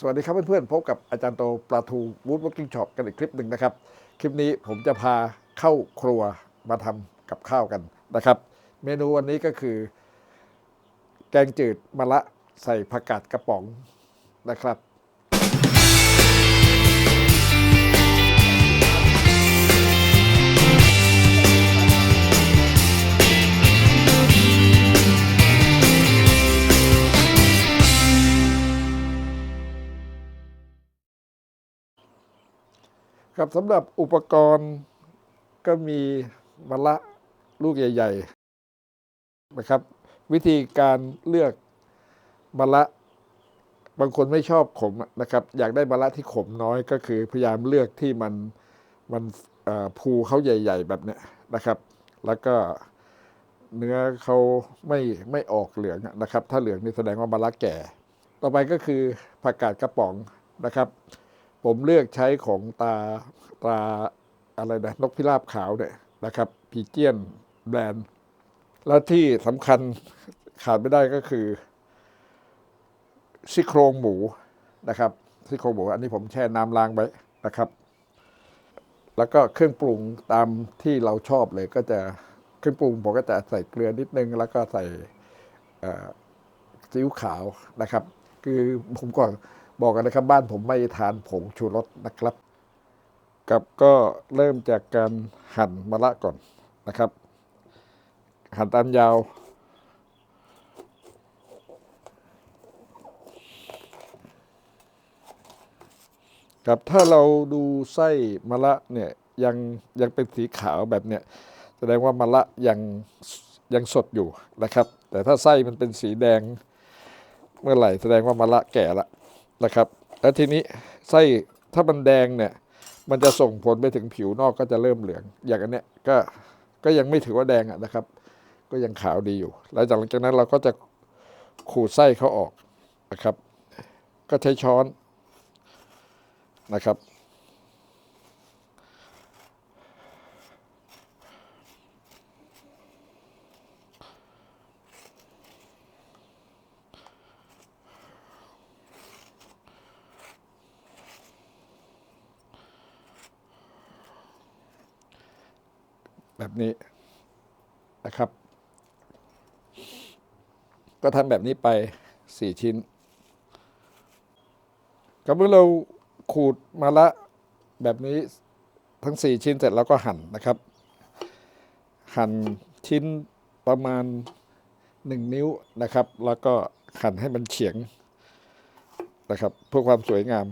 สวัสดีครับเพื่อนๆพบกับอาจารย์โตปลาทูวูดวอ k กิ้งช็อปกันอีกคลิปหนึ่งนะครับ คลิปนี้ผมจะพาเข้าครัวมาทำกับข้าวกันนะครับ เมนูวันนี้ก็คือ แกงจืดมะละใส่ผักกาดกระป๋องนะครับ ครับสำหรับอุปกรณ์ก็มีมะละลูกใหญ่ๆนะครับ วิธีการเลือกมะละ บางคนไม่ชอบขมนะครับ อยากได้มะละที่ขมน้อยก็คือพยายามเลือกที่มันมันภูเขาใหญ่ ๆ แบบเนี้ยนะครับ แล้วก็เนื้อเขาไม่ไม่ออกเหลืองนะครับ ถ้าเหลืองนี่แสดงว่ามะละแก่ ต่อไปก็คือผักกาดกระป๋องนะครับ ผมเลือกใช้ของตาตาอะไรนะนกพิราบขาวเนี่ยนะครับพีเจียนแบรนด์ และที่สำคัญขาดไม่ได้ก็คือซี่โครงหมูนะครับซี่โครงหมูอันนี้ผมแช่น้ำล้างไว้นะครับ แล้วก็เครื่องปรุงตามที่เราชอบเลยก็จะเครื่องปรุงผมก็จะใส่เกลือนิดนึง แล้วก็ใส่ซีอิ๊วขาวนะครับ คือผมก่อน บอกกันนะครับบ้านผมไม่ทานผงชูรสนะครับ กับก็เริ่มจากการหั่นมะละก่อนนะครับ หั่นตามยาว ครับถ้าเราดูไส้มะละเนี่ยยังยังเป็นสีขาวแบบเนี้ยแสดงว่ามะละยังยังสดอยู่นะครับ แต่ถ้าไส้มันเป็นสีแดงเมื่อไหร่แสดงว่ามะละแก่ละ นะครับ แล้วทีนี้ไส้ถ้ามันแดงเนี่ย มันจะส่งผลไปถึงผิวนอกก็จะเริ่มเหลือง อย่างอันเนี้ยก็ก็ยังไม่ถือว่าแดงอะนะครับ ก็ยังขาวดีอยู่ แล้วจากหลังจากนั้นเราก็จะขูดไส้เขาออกนะครับ ก็ใช้ช้อนนะครับ นี้นะครับ ก็ทำแบบนี้ไปสี่ชิ้นก็เมื่อเราขูดมาละแบบนี้ทั้งสี่ชิ้นเสร็จแล้วก็หั่นนะครับ หั่นชิ้นประมาณหนึ่งนิ้วนะครับ แล้วก็หั่นให้มันเฉียงนะครับเพื่อความสวยงาม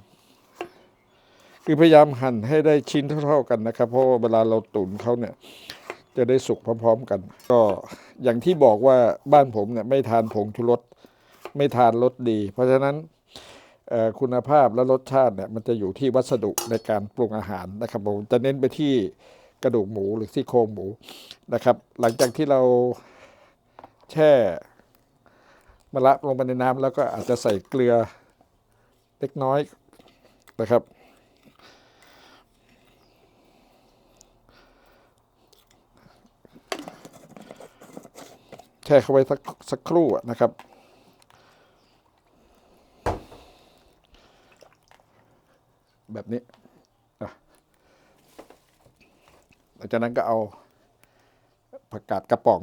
คือพยายามหั่นให้ได้ชิ้นเท่าๆกันนะครับ เพราะว่าเวลาเราตุ๋นเขาเนี่ย จะได้สุกพร้อมๆกัน ก็อย่างที่บอกว่าบ้านผมเนี่ยไม่ทานผงชูรสไม่ทานรสดี เพราะฉะนั้นคุณภาพและรสชาติเนี่ยมันจะอยู่ที่วัสดุในการปรุงอาหารนะครับผมจะเน้นไปที่กระดูกหมูหรือซี่โครงหมูนะครับ หลังจากที่เราแช่มะระลงไปในน้ำแล้วก็อาจจะใส่เกลือเล็กน้อยนะครับ แช่เข้าไว้สักสักครู่นะครับ แบบนี้หลังจากนั้นก็เอาผักกาดกระป๋อง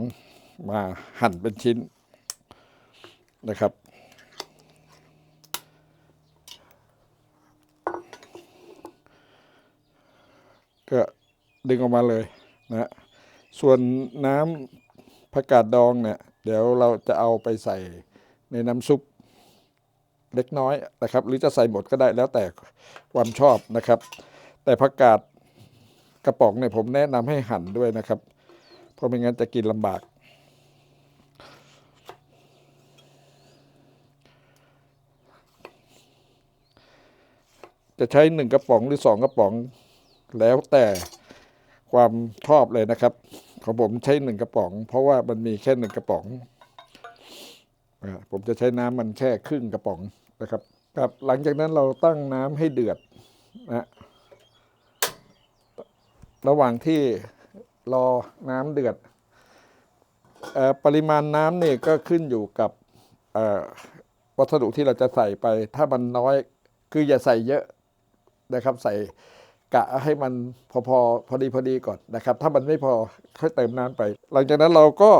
มาหั่นเป็นชิ้นนะครับ ก็ดึงออกมาเลยนะ ส่วนน้ำ ผักกาดดองเนี่ยเดี๋ยวเราจะเอาไปใส่ในน้ำซุปเล็กน้อยนะครับ หรือจะใส่หมดก็ได้แล้วแต่ความชอบนะครับ แต่ผักกาดกระป๋องเนี่ยผมแนะนำให้หั่นด้วยนะครับ เพราะไม่งั้นจะกินลำบากจะใช้หนึ่งกระป๋องหรือสองกระป๋องแล้วแต่ ความชอบเลยนะครับ ของผมใช้หนึ่งกระป๋อง เพราะว่ามันมีแค่หนึ่งกระป๋อง ผมจะใช้น้ำมันแค่ครึ่งกระป๋องนะครับครับหลังจากนั้นเราตั้งน้ำให้เดือดนะระหว่างที่รอน้ำเดือดอปริมาณน้ำนี่ก็ขึ้นอยู่กับวัสดุที่เราจะใส่ไป ถ้ามันน้อยคืออย่าใส่เยอะนะครับ ใส่ กะให้มันพอพอพอดีพอดีก่อนนะครับ ถ้ามันไม่พอค่อยเติมน้ำไป หลังจากนั้นเราก็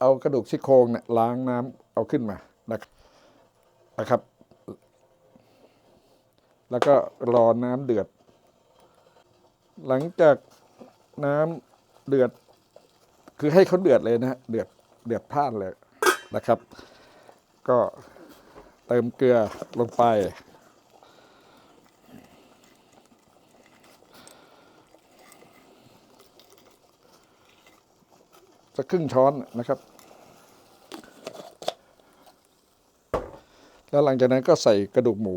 เอากระดูกซี่โครงเนี่ยล้างน้ำเอาขึ้นมานะครับนะครับแล้วก็รอน้ำเดือด หลังจากน้ำเดือด คือให้เขาเดือดเลยนะฮะเดือดเดือดพ่านเลยนะครับ ก็เติมเกลือลงไป สักครึ่งช้อนนะครับ แล้วหลังจากนั้นก็ใส่กระดูกหมู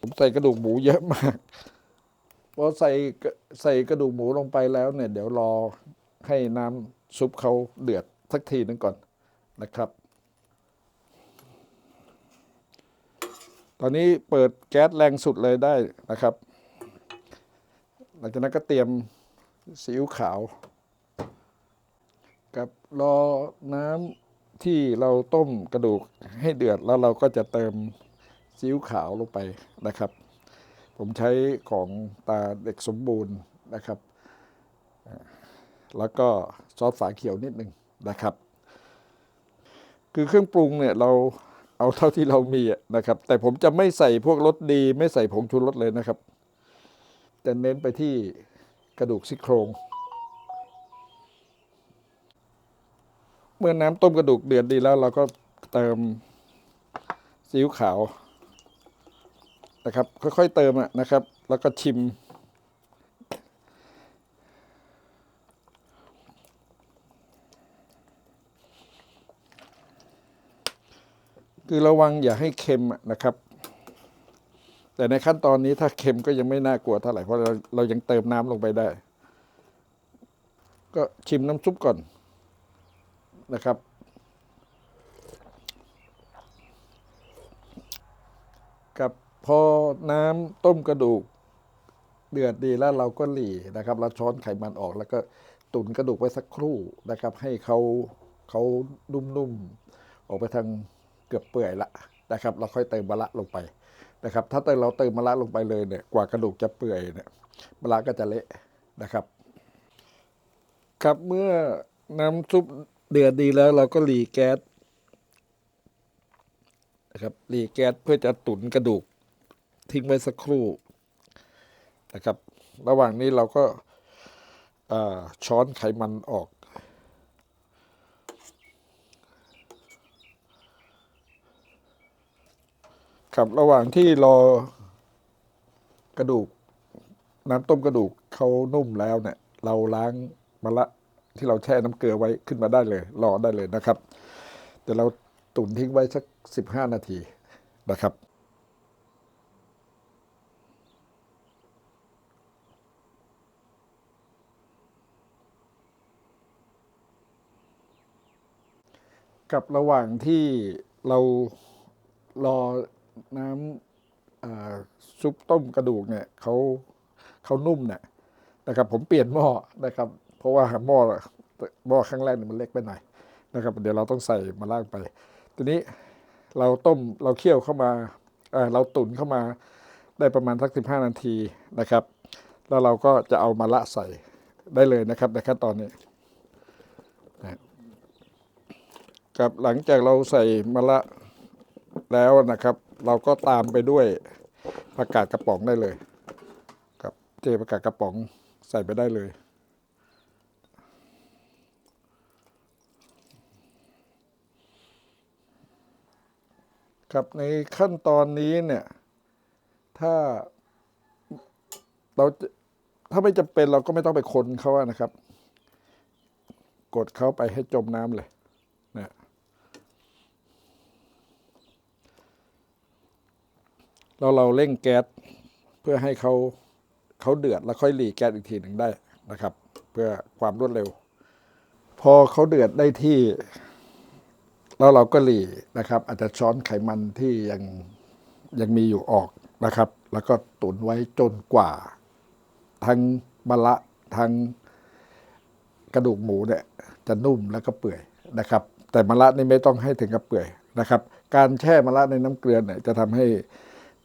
ผมใส่กระดูกหมูเยอะมากพอใส่ใส่กระดูกหมูลงไปแล้วเนี่ย เดี๋ยวรอให้น้ำซุปเขาเดือดสักทีนึงก่อนนะครับ อนนี้เปิดแก๊สแรงสุดเลยได้นะครับ หลังจากนั้นก็เตรียมซีอิ๊วขาว กับรอน้ำที่เราต้มกระดูกให้เดือดแล้วเราก็จะเติมซีอิ๊วขาวลงไปนะครับ ผมใช้ของตาเด็กสมบูรณ์นะครับ แล้วก็ซอสฝาเขียวนิดหนึ่งนะครับ คือเครื่องปรุงเนี่ยเรา เอาเท่าที่เรามีนะครับ แต่ผมจะไม่ใส่พวกรสดี ไม่ใส่ผงชูรสเลยนะครับ จะเน้นไปที่กระดูกซี่โครง เมื่อน้ำต้มกระดูกเดือดดีแล้วเราก็เติมซีอิ๊วขาวนะครับ ค่อยๆเติมอะนะครับ แล้วก็ชิม คือระวังอย่าให้เค็มนะครับ แต่ในขั้นตอนนี้ถ้าเค็มก็ยังไม่น่ากลัวเท่าไหร่เพราะเราเรายังเติมน้ำลงไปได้ ก็ชิมน้ำซุปก่อนนะครับกับพอน้ำต้มกระดูกเดือดดีแล้วเราก็หลีนะครับเราช้อนไขมันออกแล้วก็ตุนกระดูกไว้สักครู่นะครับ ให้เขาเขานุ่มๆออกไปทาง เกือบเปื่อยละนะครับ เราค่อยเติมมะระลงไปนะครับ ถ้าเติมเราเติมมะระลงไปเลยเนี่ยกว่ากระดูกจะเปื่อยเนี่ยมะระก็จะเละนะครับ ครับเมื่อน้ำซุปเดือดดีแล้ว เราก็หลีแก๊สนะครับหลีแก๊สเพื่อจะตุ๋นกระดูกทิ้งไว้สักครู่นะครับ ระหว่างนี้เราก็ช้อนไขมันออก ครับระหว่างที่รอกระดูก น้ำต้มกระดูกเขานุ่มแล้วเนี่ย เราล้างมะละที่เราแช่น้ำเกลือไว้ขึ้นมาได้เลย รอได้เลยนะครับเดี๋ยวเราตุ๋นทิ้งไว้สักสิบห้านาทีนะครับกับระหว่างที่เรารอ น้ำซุปต้มกระดูกเนี่ยเขาเขานุ่มเนี่ยนะครับ ผมเปลี่ยนหม้อนะครับ เพราะว่าหม้อหม้อข้างแรกเนี่ยมันเล็กไปหน่อยนะครับ เดี๋ยวเราต้องใส่มาล่างไป ทีนี้เราต้มเราเคี่ยวเข้ามาเเราตุ๋นเข้ามาได้ประมาณสักสิบห้านาทีนะครับ แล้วเราก็จะเอามาละใส่ได้เลยนะครับในขั้นตอนนี้ครับหลังจากเราใส่มะละ แล้วนะครับ เราก็ตามไปด้วยผักกาดกระป๋องได้เลยครับเทผักกาดกระป๋องใส่ไปได้เลย ครับในขั้นตอนนี้เนี่ย ถ้าเราถ้าไม่จำเป็นเราก็ไม่ต้องไปคนเขานะครับ กดเขาไปให้จมน้ำเลยนะ เราเราเร่งแก๊สเพื่อให้เขาเขาเดือดแล้วค่อยหลีแก๊สอีกทีหนึ่งได้นะครับ เพื่อความรวดเร็ว พอเขาเดือดได้ที่ แล้วเราก็หลีนะครับ อาจจะช้อนไขมันที่ยังยังมีอยู่ออกนะครับ แล้วก็ตุนไว้จนกว่า ทั้งมะละทางกระดูกหมูเนี่ยจะนุ่มแล้วก็เปื่อยนะครับ แต่มะระนี่ไม่ต้องให้ถึงกับเปื่อยนะครับ การแช่มะระในน้ำเกลือเนี่ยจะทำให้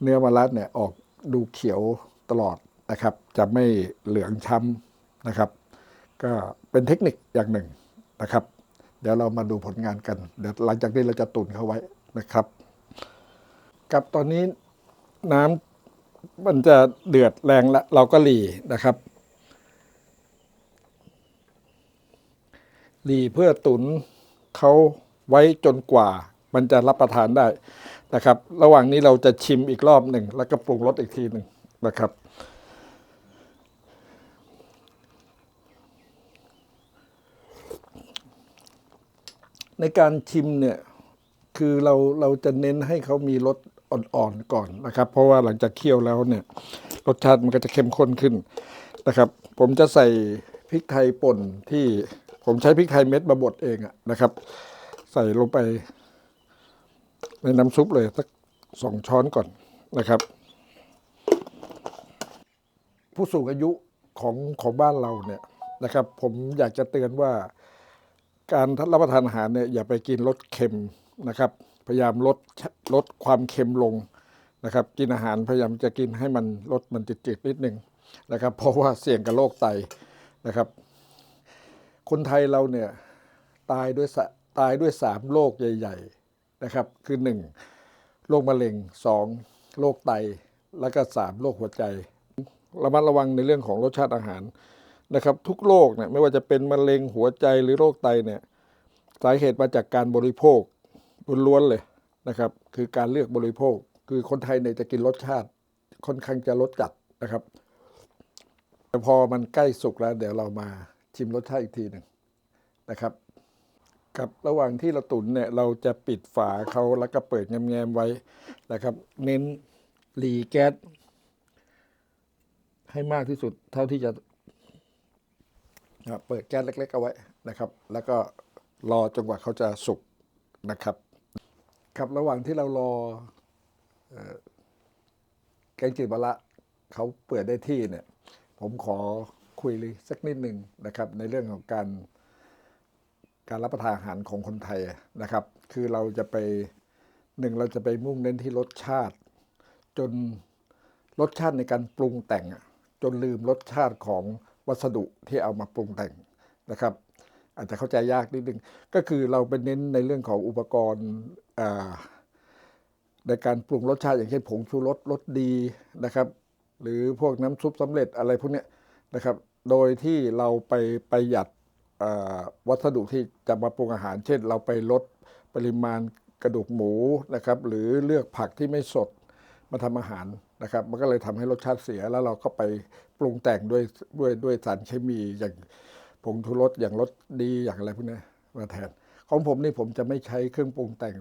เนื้อมะระเนี่ยออกดูเขียวตลอดนะครับ จะไม่เหลืองช้ำนะครับ ก็เป็นเทคนิคอย่างหนึ่งนะครับ เดี๋ยวเรามาดูผลงานกัน เดี๋ยวหลังจากนี้เราจะตุนเขาไว้นะครับ กับตอนนี้น้ำมันจะเดือดแรงแล้วเราก็หลีนะครับหลีเพื่อตุนเขาไว้จนกว่ามันจะรับประทานได้ นะครับ ระหว่างนี้เราจะชิมอีกรอบหนึ่ง แล้วก็ปรุงรสอีกทีหนึ่งนะครับในการชิมเนี่ยคือเราเราจะเน้นให้เขามีรสอ่อนๆก่อนนะครับ เพราะว่าหลังจากเคี่ยวแล้วเนี่ย รสชาติมันก็จะเข้มข้นขึ้นนะครับ ผมจะใส่พริกไทยป่นที่ผมใช้พริกไทยเม็ดมาบดเองอะนะครับ ใส่ลงไป ในน้ำซุปเลยสักสองช้อนก่อนนะครับ ผู้สูงอายุของของบ้านเราเนี่ยนะครับ ผมอยากจะเตือนว่าการรับประทานอาหารเนี่ยอย่าไปกินรสเค็มนะครับ พยายามลดลดความเค็มลงนะครับ กินอาหารพยายามจะกินให้มันลดมันจืดๆนิดนึงนะครับ เพราะว่าเสี่ยงกับโรคไตนะครับ คนไทยเราเนี่ยตายด้วยตายด้วยสามโรคใหญ่ ๆ นะครับ คือหนึ่งโรคมะเร็งสองโรคไต แล้วก็สามโรคหัวใจ ระมัดระวังในเรื่องของรสชาติอาหารนะครับ ทุกโรคเนี่ยไม่ว่าจะเป็นมะเร็งหัวใจหรือโรคไตเนี่ยสาเหตุมาจากการบริโภคล้วนๆเลยนะครับ คือการเลือกบริโภค คือคนไทยเนี่ยจะกินรสชาติค่อนข้างจะรสจัดนะครับแต่พอมันใกล้สุกแล้ว เดี๋ยวเรามาชิมรสชาติอีกทีหนึ่งนะครับ กับ ระหว่างที่เราตุ๋นเนี่ยเราจะปิดฝาเขาแล้วก็เปิดแง้มๆไว้นะครับ เน้นหลีแก๊สให้มากที่สุดเท่าที่จะเปิดแก๊สเล็กๆเอาไว้นะครับ แล้วก็รอจนกว่าเขาจะสุกนะครับ ครับระหว่างที่เรารอแกงจืดมะระเขาเปื่อยได้ที่เนี่ย ผมขอคุยเลยสักนิดหนึ่งนะครับ ในเรื่องของการ การรับประทานอาหารของคนไทยนะครับ คือเราจะไปหนึ่งเราจะไปมุ่งเน้นที่รสชาติ จนรสชาติในการปรุงแต่ง จนลืมรสชาติของวัสดุที่เอามาปรุงแต่งนะครับ อาจจะเข้าใจยากนิดนึงก็คือเราไปเน้นในเรื่องของอุปกรณ์ในการปรุงรสชาติอย่างเช่นผงชูรสรสดีนะครับ หรือพวกน้ำซุปสำเร็จอะไรพวกนี้นะครับ โดยที่เราไปประหยัด วัสดุที่จะมาปรุงอาหาร เช่น เราไปลดปริมาณกระดูกหมูนะครับ หรือเลือกผักที่ไม่สดมาทำอาหารนะครับ มันก็เลยทำให้รสชาติเสียแล้วเราก็ไปปรุงแต่งด้วยด้วยด้วยสารเคมีอย่างผงชูรสอย่างรสดีอย่างอะไรพวกนี้มาแทน ของผมนี่ผมจะไม่ใช้เครื่องปรุงแต่ง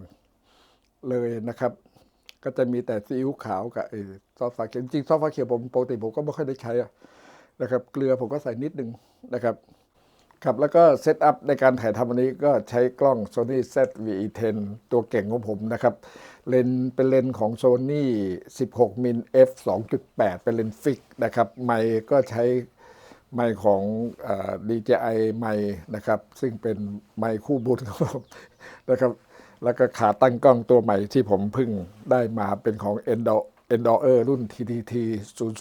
เลยนะครับ ก็จะมีแต่ซีอิ๊วขาวกับไอ้ซอสฟ้าเขียวจริงซอสฟ้าเขียวผมปกติผมก็ไม่ค่อยได้ใช้นะครับ เกลือผมก็ใส่นิดนึงนะครับ ครับ แล้วก็เซตอัพในการถ่ายทำวันนี้ก็ใช้กล้อง Sony ZV-E10 ตัวเก่งของผมนะครับ เลนเป็นเลนของ Sony 16 มิล f 2.8 เป็นเลนฟิกนะครับ ไมค์ก็ใช้ไมค์ของอ DJI ไมค์นะครับ ซึ่งเป็นไมค์คู่บุญของผมนะครับ แล้วก็ขาตั้งกล้องตัวใหม่ที่ผมเพิ่งได้มาเป็นของ Endor Endor รุ่น TTT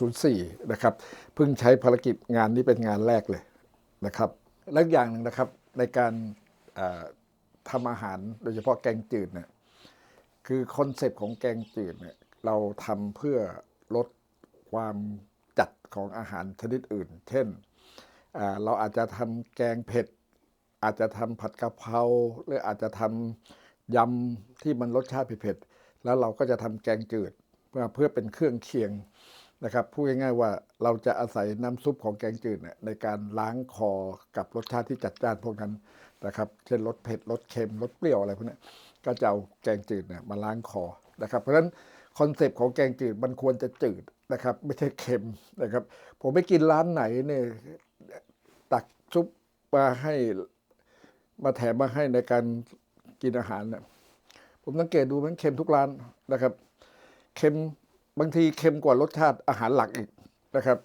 004 นะครับ เพิ่งใช้ภารกิจงานนี้เป็นงานแรกเลยนะครับ และอีกอย่างหนึ่งนะครับในการทำอาหารโดยเฉพาะแกงจืดเนี่ยคือคอนเซปต์ของแกงจืดเนี่ยเราทำเพื่อลดความจัดของอาหารชนิดอื่น เช่น เราอาจจะทำแกงเผ็ด อาจจะทำผัดกะเพราหรืออาจจะทำยำที่มันรสชาติเผ็ดแล้วเราก็จะทำแกงจืดเพื่อเพื่อเป็นเครื่องเคียง นะครับพูดง่ายๆว่าเราจะอาศัยน้ำซุปของแกงจืดเนี่ยในการล้างคอกับรสชาติที่จัดจ้านพวกนั้นนะครับเช่นรสเผ็ดรสเค็มรสเปรี้ยวอะไรพวกนี้ก็จะเอาแกงจืดเนี่ยมาล้างคอนะครับ เพราะฉะนั้นคอนเซปต์ของแกงจืดมันควรจะจืดนะครับ ไม่ใช่เค็มนะครับ ผมไปกินร้านไหนเนี่ยตักซุปมาให้มาแถมมาให้ในการกินอาหารเนี่ยผมสังเกตดูมันเค็มทุกร้านนะครับ เค็ม บางทีเค็มกว่ารสชาติอาหารหลักอีกนะครับ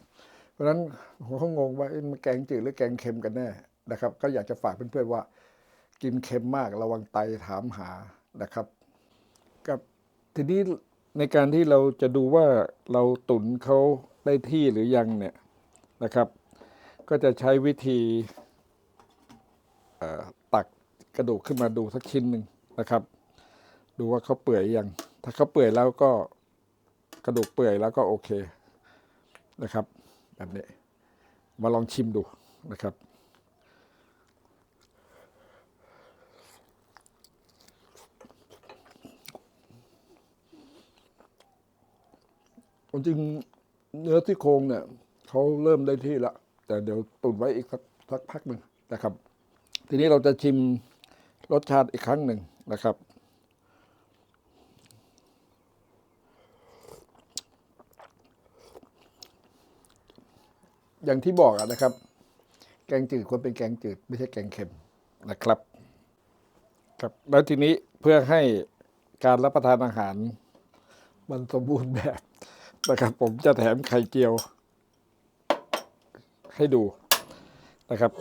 เพราะฉะนั้นผมก็งงว่ามันแกงจืดหรือแกงเค็มกันแน่นะครับ ก็อยากจะฝากเพื่อนๆว่า กินเค็มมากระวังไตถามหานะครับ กับทีนี้ในการที่เราจะดูว่าเราตุนเขาได้ที่หรือยังเนี่ยนะครับ ก็จะใช้วิธีตักกระดูกขึ้นมาดูสักชิ้นหนึ่งนะครับ ดูว่าเขาเปื่อยยัง ถ้าเขาเปื่อยแล้วก็ กระดูกเปื่อยแล้วก็โอเคนะครับ แบบนี้ มาลองชิมดูนะครับจริงเนื้อที่โครงเนี่ยเขาเริ่มได้ที่ล้วแต่เดี๋ยวตุนไว้อีกสักสักพักหนึ่งนะครับ ทีนี้เราจะชิมรสชาติอีกครั้งหนึ่งนะครับ อย่างที่บอกอะนะครับ แกงจืดควรเป็นแกงจืด ไม่ใช่แกงเค็มนะครับ ครับแล้วทีนี้เพื่อให้การรับประทานอาหาร มันสมบูรณ์แบบนะครับ ผมจะแถมไข่เจียว ให้ดูนะครับ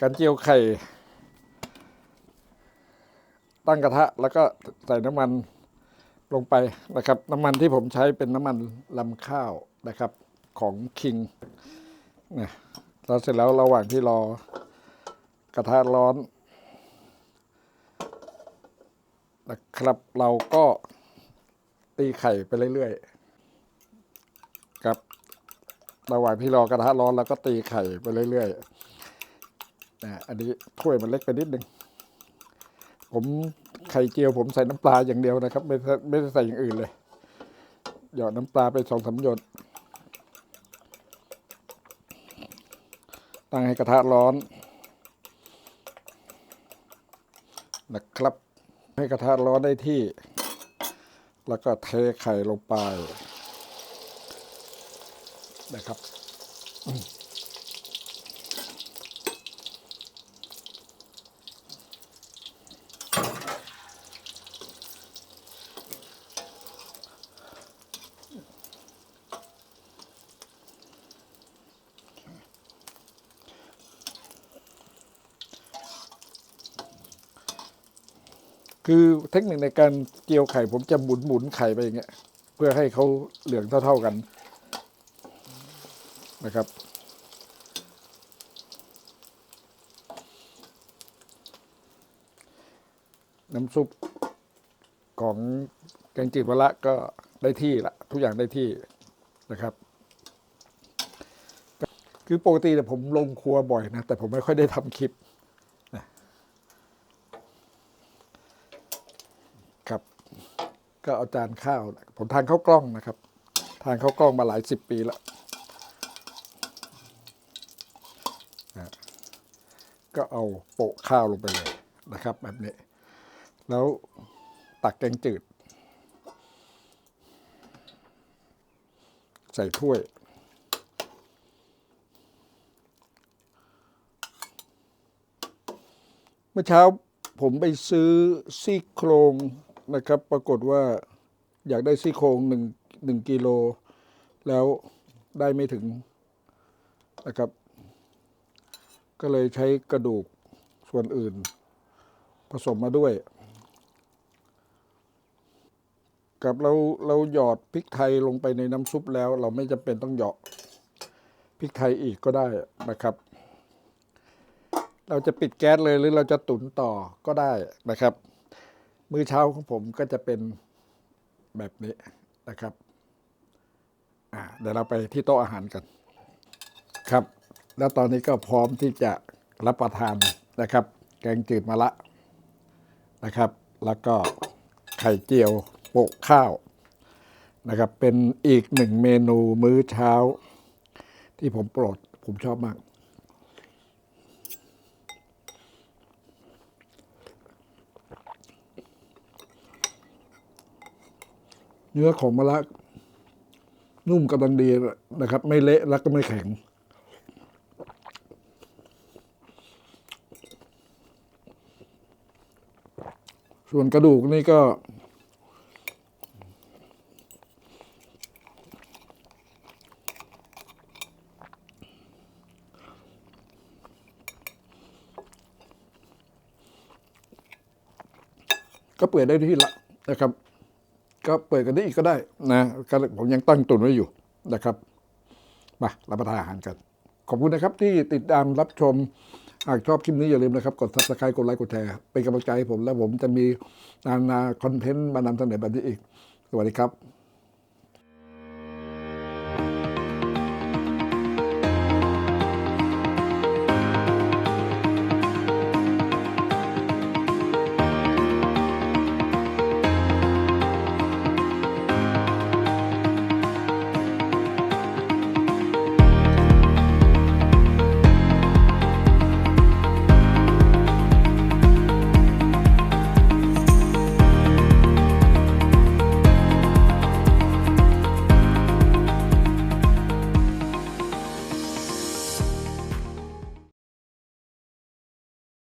การเจียวไข่ ตั้งกระทะแล้วก็ใส่น้ำมันลงไปนะครับ น้ำมันที่ผมใช้เป็นน้ำมันลำข้าวนะครับ ของคิงนะแล้วเสร็จแล้วระหว่างที่รอกระทะร้อนนะครับเราก็ตีไข่ไปเรื่อยๆครับระหว่างที่รอกระทะร้อนเราก็ตีไข่ไปเรื่อยๆนะอันนี้ถ้วยมันเล็กไปนิดนึงผมไข่เจียวผมใส่น้ำปลาอย่างเดียวนะครับ ไม่ได้ไม่ได้ใส่อย่างอื่นเลย หยอดน้ำปลาไปสองสามหยด ตั้งให้กระทะร้อนนะครับ ให้กระทะร้อนได้ที่ แล้วก็เทไข่ลงไปนะครับ คือเทคนิคในการเจียวไข่ ผมจะหมุนหมุนไข่ไปอย่างเงี้ย เพื่อให้เขาเหลืองเท่า ๆกันนะครับ น้ำซุปของแกงจืดมะละก็ได้ที่ละทุกอย่างได้ที่นะครับ คือปกติเนี่ยผมลงครัวบ่อยนะ แต่ผมไม่ค่อยได้ทำคลิป ครับ ก็เอาจานข้าว ผมทานข้าวกล้องนะครับ ทานข้าวกล้องมาหลายสิบปีแล้วนะก็เอาโปะข้าวลงไปเลยนะครับ แบบนี้ แล้วตักแกงจืด ใส่ถ้วย เมื่อเช้าผมไปซื้อซี่โครง นะครับ ปรากฏว่าอยากได้ซี่โครงหนึ่งหนึ่งกิโล แล้วได้ไม่ถึงนะครับ ก็เลยใช้กระดูกส่วนอื่น ผสมมาด้วยกับเราเราหยอดพริกไทยลงไปในน้ำซุปแล้ว เราไม่จำเป็นต้องหยาะพริกไทยอีกก็ได้นะครับ เราจะปิดแก๊สเลยหรือเราจะตุ๋นต่อก็ได้นะครับ มื้อเช้าของผมก็จะเป็นแบบนี้นะครับอ่าเดี๋ยวเราไปที่โต๊ะอาหารกัน ครับ แล้วตอนนี้ก็พร้อมที่จะรับประทานนะครับ แกงจืดมะละนะครับ แล้วก็ไข่เจียวโปะข้าวนะครับ เป็นอีกหนึ่งเมนูมื้อเช้า ที่ผมโปรดผมชอบมาก เนื้อของมะระนุ่มกำลังดีนะครับ ไม่เละแล้วก็ไม่แข็ง ส่วนกระดูกนี่ก็ ก็เปื่อยได้ที่ละนะครับ ก็เปิดกันได้อีกก็ได้นะก็ผมยังตั้งตุนไว้อยู่นะครับมารับประทานอาหารกัน ขอบคุณนะครับที่ติดตามรับชม หากชอบคลิปนี้อย่าลืมนะครับกด subscribe กดไลค์กดแชร์เป็นกำลังใจให้ผม และผมจะมีนานาคอนเทนต์มานำเสนอแบบนี้อีก สวัสดีครับ